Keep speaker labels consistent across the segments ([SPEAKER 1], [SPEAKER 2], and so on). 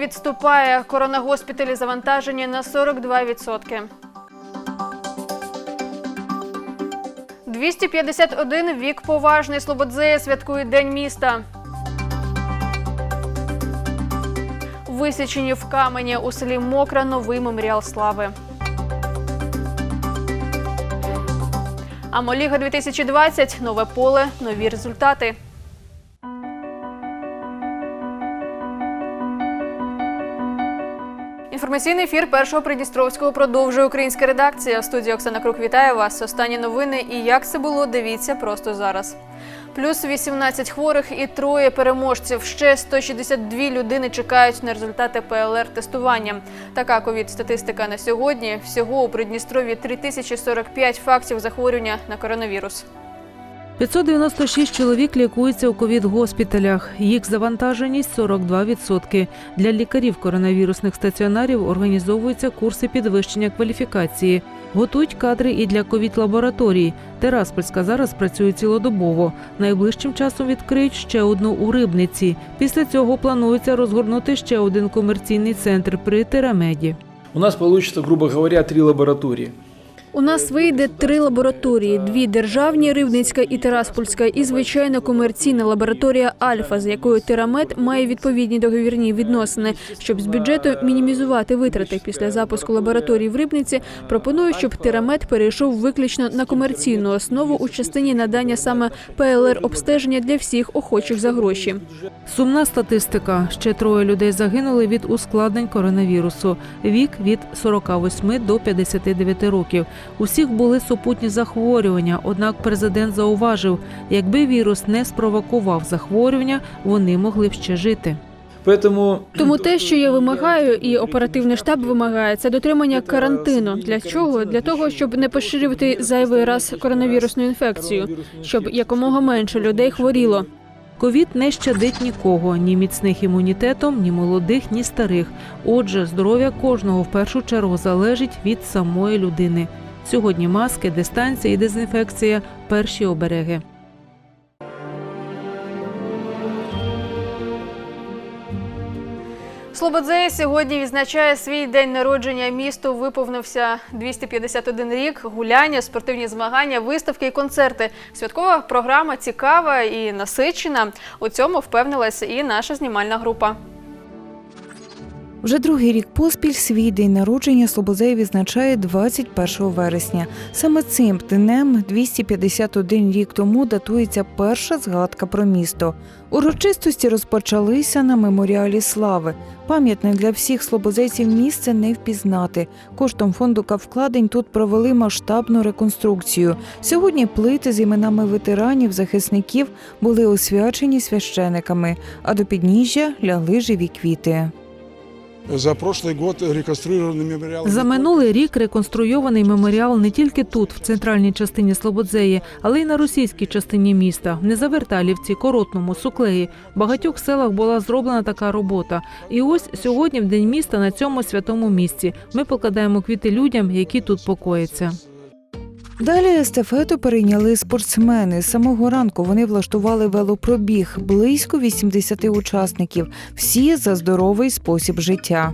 [SPEAKER 1] відступає. Коронагоспіталі завантажені на 42%. 251 вік поважний. Слободзея святкує День міста. Висічені в камені у селі Мокра новий меморіал слави. Амоліга 2020 нове поле, нові результати. Інформаційний ефір першого Придністровського продовжує українська редакція. В студії Оксана Крук вітає вас. Останні новини і як це було, дивіться просто зараз. Плюс 18 хворих і троє переможців. Ще 162 людини чекають на результати ПЛР-тестування. Така ковід-статистика на сьогодні. Всього у Придністрові 3045 фактів захворювання на коронавірус.
[SPEAKER 2] 596 чоловік лікуються у ковід-госпіталях. Їх завантаженість 42%. Для лікарів коронавірусних стаціонарів організовуються курси підвищення кваліфікації. Готують кадри і для ковід-лабораторій. Тераспольська зараз працює цілодобово. Найближчим часом відкриють ще одну у Рибниці. Після цього планується розгорнути ще один комерційний центр при Терамеді.
[SPEAKER 3] У нас получится, грубо говоря, три лаборатории.
[SPEAKER 1] У нас вийде три лабораторії: дві державні Рівницька і Тераспольська, і звичайно комерційна лабораторія Альфа, з якою Терамет має відповідні договірні відносини. Щоб з бюджету мінімізувати витрати після запуску лабораторії в Рибниці, пропоную, щоб Терамет перейшов виключно на комерційну основу у частині надання саме ПЛР обстеження для всіх охочих за гроші.
[SPEAKER 2] Сумна статистика. Ще троє людей загинули від ускладнень коронавірусу. Вік від 48 до 59 років. Усіх були супутні захворювання. Однак президент зауважив, якби вірус не спровокував захворювання, вони могли б ще жити.
[SPEAKER 1] Тому те, що я вимагаю, і оперативний штаб вимагає, це дотримання карантину. Для чого? Для того, щоб не поширювати зайвий раз коронавірусну інфекцію, щоб якомога менше людей хворіло.
[SPEAKER 2] Ковід не щадить нікого, ні міцних імунітетом, ні молодих, ні старих. Отже, здоров'я кожного в першу чергу залежить від самої людини. Сьогодні маски, дистанція і дезінфекція перші обереги.
[SPEAKER 1] Слободзея сьогодні відзначає свій день народження. Місту виповнився 251 рік. Гуляння, спортивні змагання, виставки і концерти. Святкова програма цікава і насичена. У цьому впевнилася і наша знімальна група.
[SPEAKER 4] Вже другий рік поспіль свій день народження Слободзея відзначає 21 вересня. Саме цим днем 251 рік тому датується перша згадка про місто. Урочистості розпочалися на меморіалі слави. Пам'ятне для всіх слободзейців місце не впізнати. Коштом фонду Кавкладень тут провели масштабну реконструкцію. Сьогодні плити з іменами ветеранів, захисників були освячені священиками, а до підніжжя лягли живі квіти.
[SPEAKER 5] За прошлый год реконструйований меморіал
[SPEAKER 2] За минулий рік реконструйований меморіал не тільки тут, в центральній частині Слободзеї, але й на російській частині міста, в Незаверталівці, Коротному, Суклеї. В багатьох селах була зроблена така робота. І ось сьогодні, в день міста, на цьому святому місці, ми покладаємо квіти людям, які тут покояться.
[SPEAKER 4] Далі естафету перейняли спортсмени. З самого ранку вони влаштували велопробіг близько 80 учасників. Всі за здоровий спосіб життя.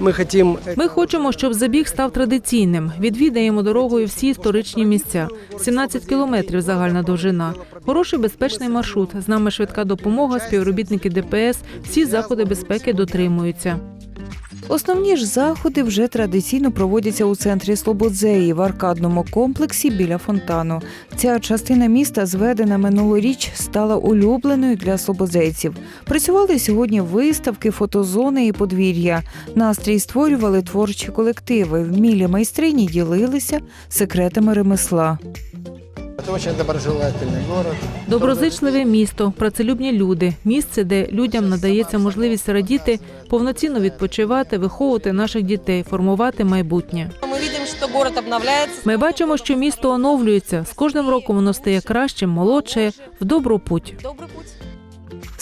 [SPEAKER 6] Мы хотим
[SPEAKER 2] Ми хочемо, щоб забіг став традиційним. Відвідаємо дорогою всі історичні місця. 17 кілометрів загальна довжина. Хороший безпечний маршрут. З нами швидка допомога, співробітники ДПС. Всі заходи безпеки дотримуються.
[SPEAKER 4] Основні ж заходи вже традиційно проводяться у центрі Слободзеї в аркадному комплексі біля фонтану. Ця частина міста, зведена минулоріч, стала улюбленою для слободзейців. Працювали сьогодні виставки, фотозони і подвір'я. Настрій створювали творчі колективи. Вмілі майстрині ділилися секретами ремесла.
[SPEAKER 6] это очень доброжелательный город.
[SPEAKER 2] Доброзичливе місто, працелюбні люди, місце, де людям надається можливість радіти, повноцінно відпочивати, виховувати наших дітей, формувати майбутнє.
[SPEAKER 7] Мы видим, что город обновляется.
[SPEAKER 2] Ми бачимо, що місто оновлюється. З кожним роком воно стає кращим, молодше, в добру путь.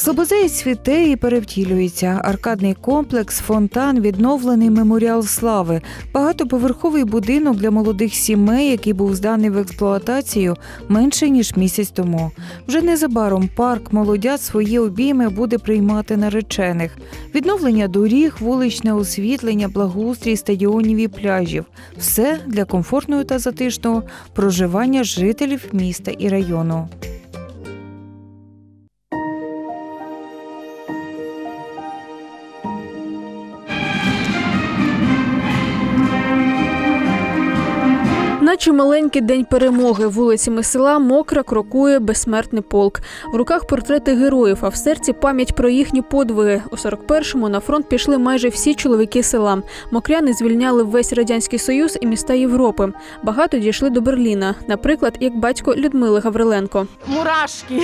[SPEAKER 7] Путь.
[SPEAKER 4] Цвіте і перевтілюється. Аркадний комплекс, фонтан, відновлений меморіал слави, багатоповерховий будинок для молодих сімей, який був зданий в експлуатацію менше ніж місяць тому. Вже незабаром парк молодят свої обійми буде приймати наречених. Відновлення доріг, вуличне освітлення, благоустрій стадіонів і пляжів все для комфортного та затишного проживання жителів міста і району.
[SPEAKER 1] Наче маленький день перемоги вулицями села Мокра крокує безсмертний полк. В руках портрети героїв, а в серці пам'ять про їхні подвиги. У 41-му на фронт пішли майже всі чоловіки села. Мокряни звільняли весь радянський союз і міста Європи. Багато дійшли до Берліна. Наприклад, як батько Людмили Гавриленко.
[SPEAKER 7] Мурашки.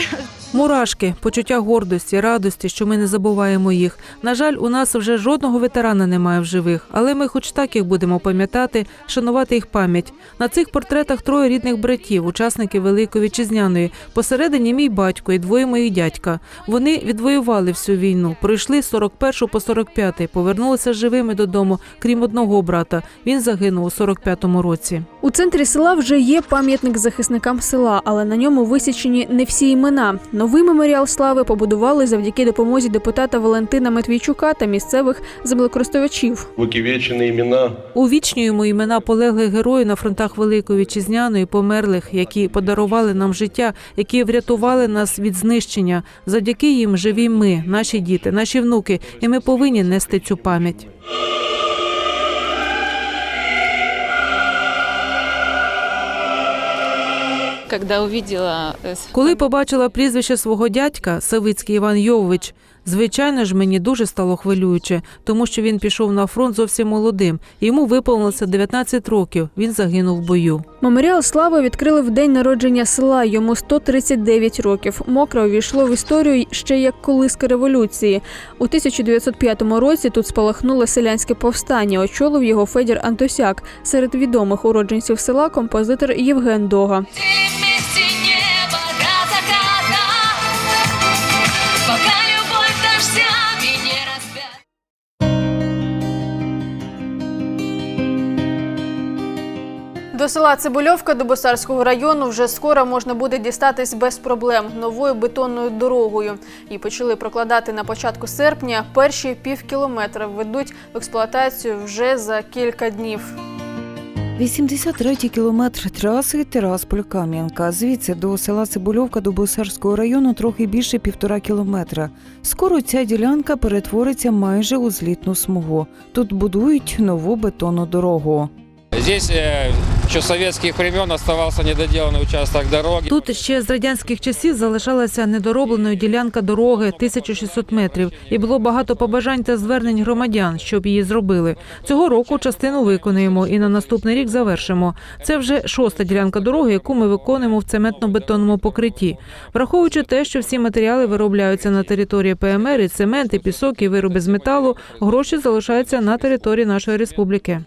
[SPEAKER 2] Мурашки, почуття гордості, радості, що ми не забуваємо їх. На жаль, у нас вже жодного ветерана немає в живих, але ми хоч так їх будемо пам'ятати, шанувати їх пам'ять. На цих портретах троє рідних братів, учасники Великої Вітчизняної. Посередині мій батько і двоє моїх дядька. Вони відвоювали всю війну, пройшли з 41 по 45, повернулися живими додому, крім одного брата. Він загинув у 45-му році.
[SPEAKER 1] У центрі села вже є пам'ятник захисникам села, але на ньому висічені не всі імена. Новий меморіал слави побудували завдяки допомозі депутата Валентина Матвійчука та місцевих землекористувачів.
[SPEAKER 2] Увічнюємо імена полеглих героїв на фронтах Великої Вітчизняної, померлих, які подарували нам життя, які врятували нас від знищення. Завдяки їм живі ми, наші діти, наші внуки, і ми повинні нести цю пам'ять.
[SPEAKER 8] Э,
[SPEAKER 2] Коли побачила прізвище свого дядька Савицький Іван Йовович, звичайно ж мені дуже стало хвилююче, тому що він пішов на фронт зовсім молодим. Йому виповнилося 19 років. Він загинув в бою.
[SPEAKER 1] Меморіал слави відкрили в день народження села. Йому 139 років. Мокра увійшло в історію ще як колиска революції. У 1905 році тут спалахнуло селянське повстання. Очолив його Федір Антосяк. Серед відомих уродженців села композитор Євген Дога.
[SPEAKER 9] До
[SPEAKER 1] села Цибульовка Дубосарського району вже скоро можна буде дістатись без проблем новою бетонною дорогою. Її почали прокладати на початку серпня. Перші пів кілометра введуть в експлуатацію вже за кілька днів.
[SPEAKER 4] 83-й кілометр траси Тирасполь-Кам'янка. Звідси до села Цибульовка до Босарського району трохи більше півтора кілометра. Скоро ця ділянка перетвориться майже у злітну смугу. Тут будують нову бетонну дорогу.
[SPEAKER 10] Здесь э, еще с советских времен оставался недоделанный участок дороги.
[SPEAKER 2] Тут ще з радянських часів залишалася недоробленою ділянка дороги 1600 метрів, і було багато побажань та звернень громадян, щоб її зробили. Цього року частину виконуємо і на наступний рік завершимо. Це вже шоста ділянка дороги, яку ми виконуємо в цементно-бетонному покритті. Враховуючи те, що всі матеріали виробляються на території ПМР, і цемент, і пісок, і вироби з металу, гроші залишаються на території нашої республіки.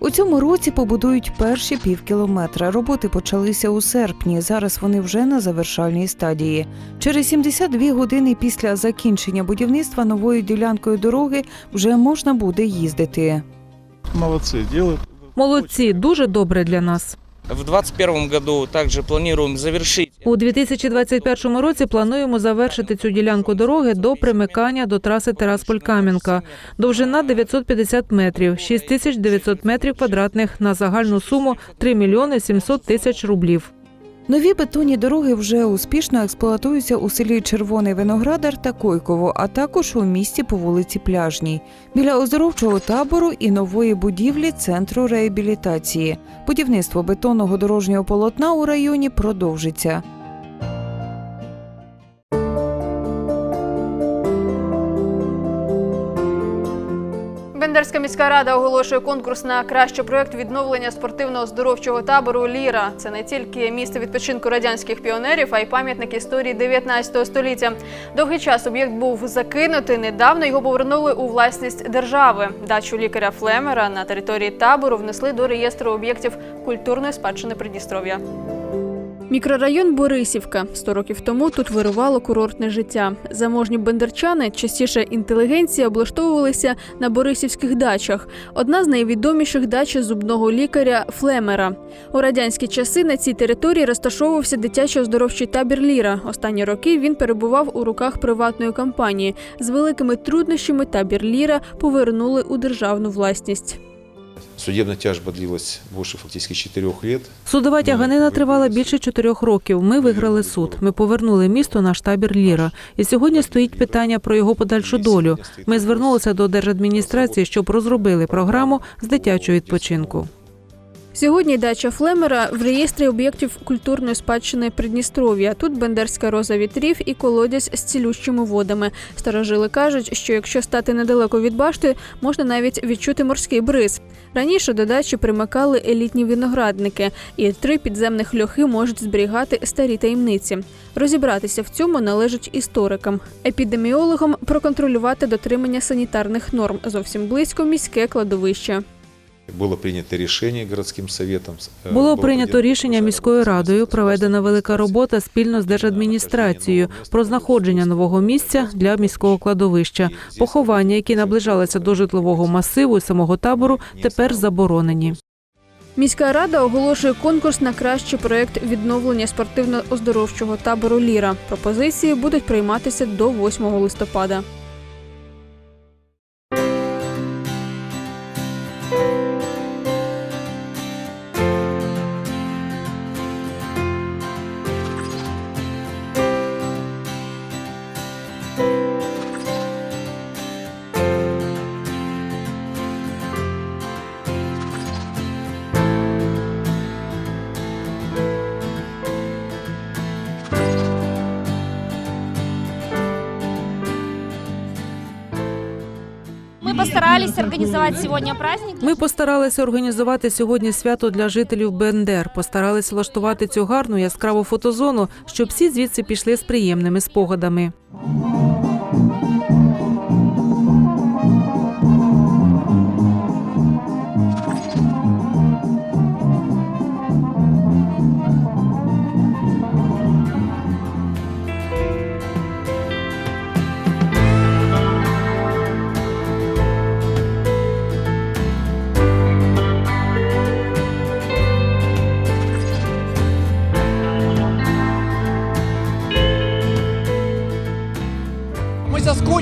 [SPEAKER 4] У цьому році побудують перші пів кілометра. Роботи почалися у серпні. Зараз вони вже на завершальній стадії. Через 72 години після закінчення будівництва новою ділянкою дороги вже можна буде їздити.
[SPEAKER 5] Молодцы, делают.
[SPEAKER 2] Молодці, дуже добре для нас.
[SPEAKER 10] В 2021 году также планируем завершить
[SPEAKER 2] У 2021 році плануємо завершити цю ділянку дороги до примикання до траси Терасполь-Кам'янка. Довжина 950 метрів, 6900 метрів квадратних на загальну суму 3 мільйони 700 тисяч рублів.
[SPEAKER 4] Нові бетонні дороги вже успішно експлуатуються у селі Червоний Виноградар та Койково, а також у місті по вулиці Пляжній, біля оздоровчого табору і нової будівлі центру реабілітації. Будівництво бетонного дорожнього полотна у районі продовжиться.
[SPEAKER 1] Бендерська міська рада оголошує конкурс на кращий проект відновлення спортивного здоровчого табору Ліра. Це не тільки місце відпочинку радянських піонерів, а й пам'ятник історії 19 століття. Довгий час об'єкт був закинутий. Недавно його повернули у власність держави. Дачу лікаря Флемера на території табору внесли до реєстру об'єктів культурної спадщини Придністров'я. Мікрорайон Борисівка. Сто років тому тут вирувало курортне життя. Заможні бендерчани, частіше інтелігенція, облаштовувалися на борисівських дачах. Одна з найвідоміших дач зубного лікаря Флемера. У радянські часи на цій території розташовувався дитячо оздоровчий табір Ліра. Останні роки він перебував у руках приватної компанії. З великими труднощами табір Ліра повернули у державну власність.
[SPEAKER 11] Судебная тяжба длилась більше фактично четырех лет.
[SPEAKER 2] Судова тяганина тривала більше чотирьох років. Ми виграли суд. Ми повернули місто на штабір Ліра. І сьогодні стоїть питання про його подальшу долю. Ми звернулися до держадміністрації, щоб розробили програму з дитячого відпочинку.
[SPEAKER 1] Сьогодні дача Флемера в реєстрі об'єктів культурної спадщини Придністров'я. Тут бендерська роза вітрів і колодязь з цілющими водами. Старожили кажуть, що якщо стати недалеко від башти, можна навіть відчути морський бриз. Раніше до дачі примикали елітні виноградники, і три підземних льохи можуть зберігати старі таємниці. Розібратися в цьому належить історикам, епідеміологам проконтролювати дотримання санітарних норм. Зовсім близько міське кладовище.
[SPEAKER 11] Было принято решение городским советом. э,
[SPEAKER 2] Було
[SPEAKER 11] было
[SPEAKER 2] прийнято
[SPEAKER 11] поддержано
[SPEAKER 2] рішення міською радою. Проведена велика робота спільно з держадміністрацією про знаходження нового місця для міського кладовища. Поховання, які наближалися до житлового масиву і самого табору, тепер заборонені.
[SPEAKER 1] Міська рада оголошує конкурс на кращий проект відновлення спортивно-оздоровчого табору Ліра. Пропозиції будуть прийматися до 8 листопада.
[SPEAKER 9] Постарались организовать сегодня праздник.
[SPEAKER 2] Ми постаралися організувати сьогодні свято для жителів Бендер. Постаралися влаштувати цю гарну яскраву фотозону, щоб всі звідси пішли з приємними спогадами.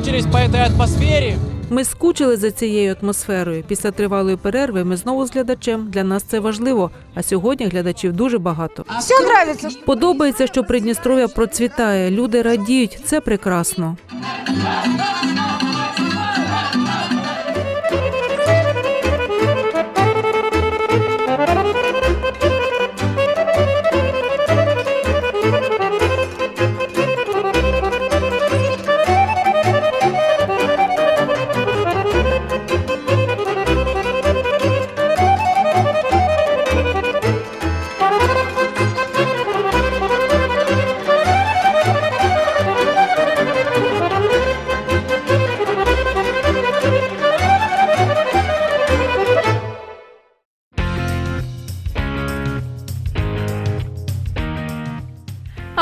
[SPEAKER 6] Соскучились по этой атмосфере.
[SPEAKER 2] Ми скучили за цією атмосферою. Після тривалої перерви ми знову з глядачем. Для нас це важливо. А сьогодні глядачів дуже багато.
[SPEAKER 7] Все подобається.
[SPEAKER 2] Подобається, що Придністров'я процвітає. Люди радіють. Це прекрасно.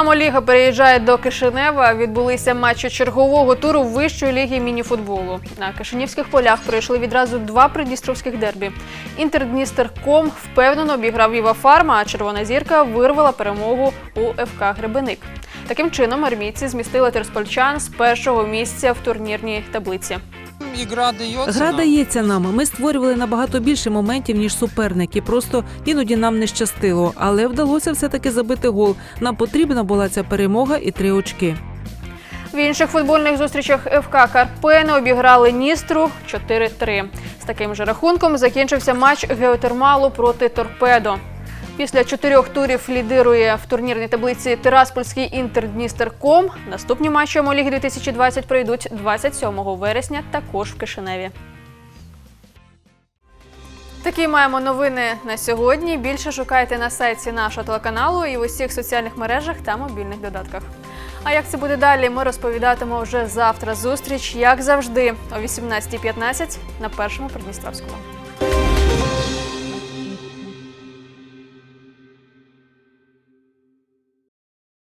[SPEAKER 1] Амоліга переїжджає до Кишинева. Відбулися матчі чергового туру вищої ліги мініфутболу. На Кишинівських полях пройшли відразу два придністровських дербі. Інтер Дністерком впевнено обіграв Віва Фарма, а Червона зірка вирвала перемогу у ФК Гребеник. Таким чином армійці змістили терспольчан з першого місця в турнірній таблиці.
[SPEAKER 2] Гра дається нам. Ми створювали набагато більше моментів ніж суперники. Просто іноді нам не щастило, але вдалося все таки забити гол. Нам потрібна була ця перемога і три очки.
[SPEAKER 1] В інших футбольних зустрічах ФК Карпени обіграли Ністру 4-3. З таким же рахунком закінчився матч геотермалу проти Торпедо. Після чотирьох турів лідирує в турнірній таблиці Тираспольський інтер Дністерком. Наступні матчі Амоліги 2020 пройдуть 27 вересня також в Кишиневі. Такі маємо новини на сьогодні. Більше шукайте на сайті нашого телеканалу і в усіх соціальних мережах та мобільних додатках. А як це буде далі, ми розповідатимо вже завтра. Зустріч, як завжди, о 18.15 на першому Придністровському.